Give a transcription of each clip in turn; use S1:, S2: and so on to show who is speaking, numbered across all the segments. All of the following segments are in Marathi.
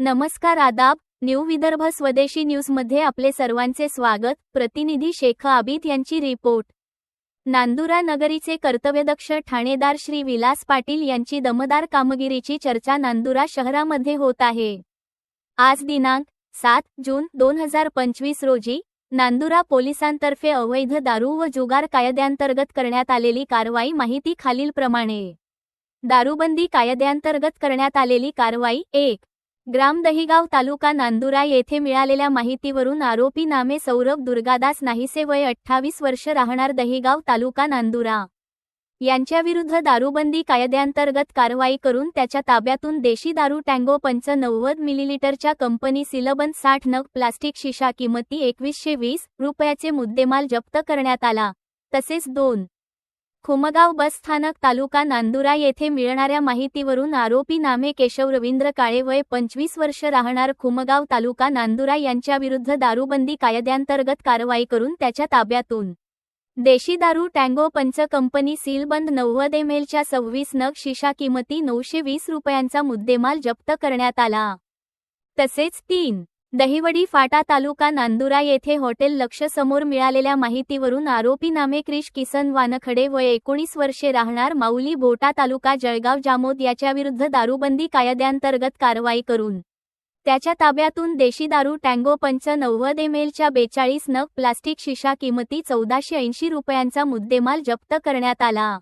S1: नमस्कार आदाब न्यू विदर्भ स्वदेशी न्यूजमध्ये आपले सर्वांचे स्वागत. प्रतिनिधी शेख आबिद यांची रिपोर्ट. नांदुरा नगरीचे कर्तव्यदक्ष ठाणेदार श्री विलास पाटील यांची दमदार कामगिरीची चर्चा नांदुरा शहरामध्ये होत आहे. आज दिनांक सात जून दोन हजार पंचवीस रोजी नांदुरा पोलिसांतर्फे अवैध दारू व जुगार कायद्यांतर्गत करण्यात आलेली कारवाई माहिती खालीलप्रमाणे. दारूबंदी कायद्यांतर्गत करण्यात आलेली कारवाई एक ग्राम दहिगाव तालुका नांदुरा येथे मिळालेल्या माहितीवरून आरोपी नामे सौरभ दुर्गादास नाहीसे वय अठ्ठावीस वर्ष राहणार दहिगाव तालुका नांदुरा. यांच्याविरुद्ध दारूबंदी कायद्यांतर्गत कारवाई करून त्याच्या ताब्यातून देशी दारू टँगो पंच नव्वद मिलीलिटरच्या कंपनी सिलबन साठ नग प्लास्टिक शिशा किमती एकवीसशे वीस रुपयाचे मुद्देमाल जप्त करण्यात आला. तसेच दोन खुमगाव बस स्थानक तालुका नांदुरा येथे मिळणाऱ्या माहितीवरून आरोपी नामे केशव रवींद्र काळे वय पंचवीस वर्ष राहणार खुमगाव तालुका नांदुरा यांच्याविरुद्ध दारूबंदी कायद्यांतर्गत कारवाई करून त्याच्या ताब्यातून. देशी दारू टँगो पंच कंपनी सीलबंद नव्वद एम एलच्या सव्वीस नग शिशा किमती नऊशे वीस रुपयांचा मुद्देमाल जप्त करण्यात आला. तसेच तीन दहिवडी फाटा तालुका नांदुरा येथे हॉटेल लक्ष समोर मिळालेल्या माहितीवरून आरोपी नामे क्रिश किसन वानखडे वय एकोणीस वर्षे राहणार माऊली भोटा तालुका जळगाव जामोद याच्याविरुद्ध दारूबंदी कायद्यांतर्गत कारवाई करून. त्याच्या ताब्यातून देशी दारू टँगो पंच नव्वद एम एलच्या बेचाळीस नग प्लास्टिक शिशा किमती चौदाशे ऐंशी रुपयांचा मुद्देमाल जप्त करण्यात आला.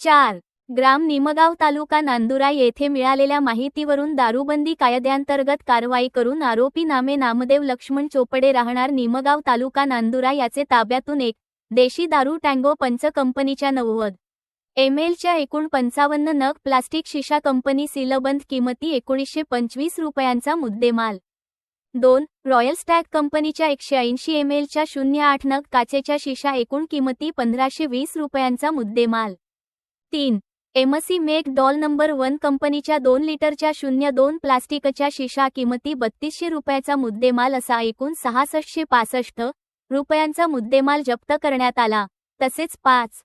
S1: चार ग्राम निमगाव तालुका नांदुरा येथे मिळालेल्या माहितीवरून दारूबंदी कायद्यांतर्गत कारवाई करून आरोपी नामे नामदेव लक्ष्मण चोपडे राहणार निमगाव तालुका नांदुरा याचे ताब्यातून एक देशी दारू टँगो पंच कंपनीच्या नव्वद. एम एलच्या एकूण पंचावन्न नग प्लास्टिक शिशा कंपनी सीलबंद किमती एकोणीसशे पंचवीस रुपयांचा मुद्देमाल. दोन रॉयल स्टॅग कंपनीच्या एकशे ऐंशी एम एलच्या शून्य आठ नग काचेच्या शिशा एकूण किमती पंधराशे वीस रुपयांचा मुद्देमाल. तीन MC McDowell number one कंपनीच्या दोन लिटरच्या शून्य दोन प्लास्टिकच्या शिशा किमती बत्तीसशे रुपयाचा मुद्देमाल असा एकूण सहासष्टशे पासष्ट रुपयांचा मुद्देमाल जप्त करण्यात आला. तसेच पाच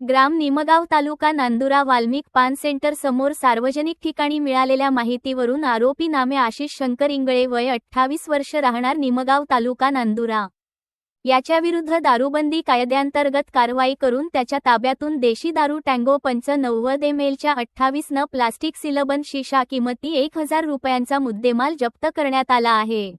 S1: ग्राम निमगाव तालुका नांदुरा वाल्मिक पान सेंटर समोर सार्वजनिक ठिकाणी मिळालेल्या माहितीवरून आरोपी नामे आशिष शंकर इंगळे वय अठ्ठावीस वर्ष राहणार निमगाव तालुका नांदुरा. याच्याविरुद्ध दारूबंदी कायद्यांतर्गत कारवाई करून त्याच्या ताब्यातून देशी दारू टँगो पंच नव्वद एम एलच्या अठ्ठावीस न प्लास्टिक सिलबन शिशा किमती एक हजार रुपयांचा मुद्देमाल जप्त करण्यात आला आहे.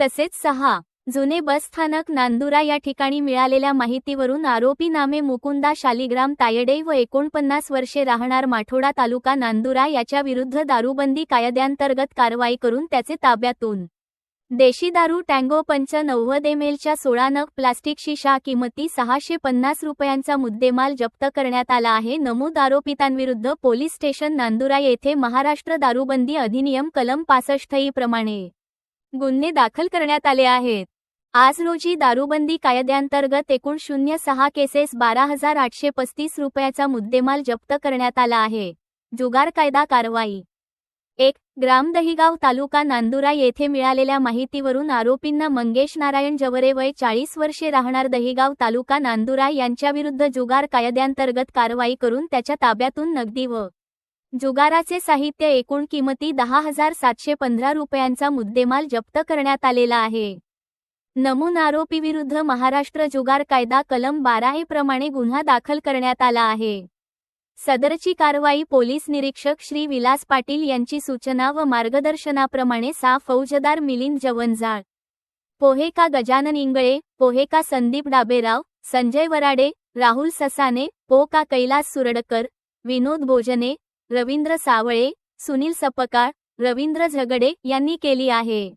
S1: तसेच सहा जुने बस स्थानक नांदुरा या ठिकाणी मिळालेल्या माहितीवरून आरोपी नामे मुकुंदा शालिग्राम तायडे व एकोणपन्नास वर्षे राहणार माठोडा तालुका नांदुरा याच्या विरुद्ध दारूबंदी कायद्यांतर्गत कारवाई करून त्याचे ताब्यातून देशी दारू टँगो पंच नव्वद एम एलच्या सोळा नग प्लास्टिक शिशा किमती सहाशे पन्नास रुपयांचा मुद्देमाल जप्त करण्यात आला आहे. नमूद आरोपितांविरुद्ध पोलीस स्टेशन नांदुरा येथे महाराष्ट्र दारूबंदी अधिनियम कलम पासष्ट प्रमाणे गुन्हे दाखल करण्यात आले आहेत. आज रोजी दारूबंदी कायद्यांतर्गत एकूण शून्य सहा केसेस बारा हजार आठशे पस्तीस रुपयाचा मुद्देमाल जप्त करण्यात आला आहे. जुगार कायदा कारवाई एक ग्राम दहिगाव तालुका नांदुरा येथे मिळालेल्या माहितीवरून आरोपींना मंगेश नारायण जवरे वय चाळीस वर्षे राहणार दहिगाव तालुका नांदुरा यांच्याविरुद्ध जुगार कायद्यांतर्गत कारवाई करून त्याच्या ताब्यातून नगदी व जुगाराचे साहित्य एकूण किमती दहा हजार सातशे पंधरा रुपयांचा मुद्देमाल जप्त करण्यात आलेला आहे. नमून आरोपीविरुद्ध महाराष्ट्र जुगार कायदा कलम बारा हे प्रमाणे गुन्हा दाखल करण्यात आला आहे. सदरची कारवाई पोलीस निरीक्षक श्री विलास पाटील यांची सूचना व मार्गदर्शनाप्रमाणे सा. फौजदार मिलिंद जवंजाळ. पोहेका गजानन इंगळे पोहेका संदीप डाबेराव संजय वराडे राहुल ससाने पोका कैलास सुरडकर विनोद भोजने रवींद्र सावळे सुनील सपकाळ रवींद्र झगडे यांनी केली आहे.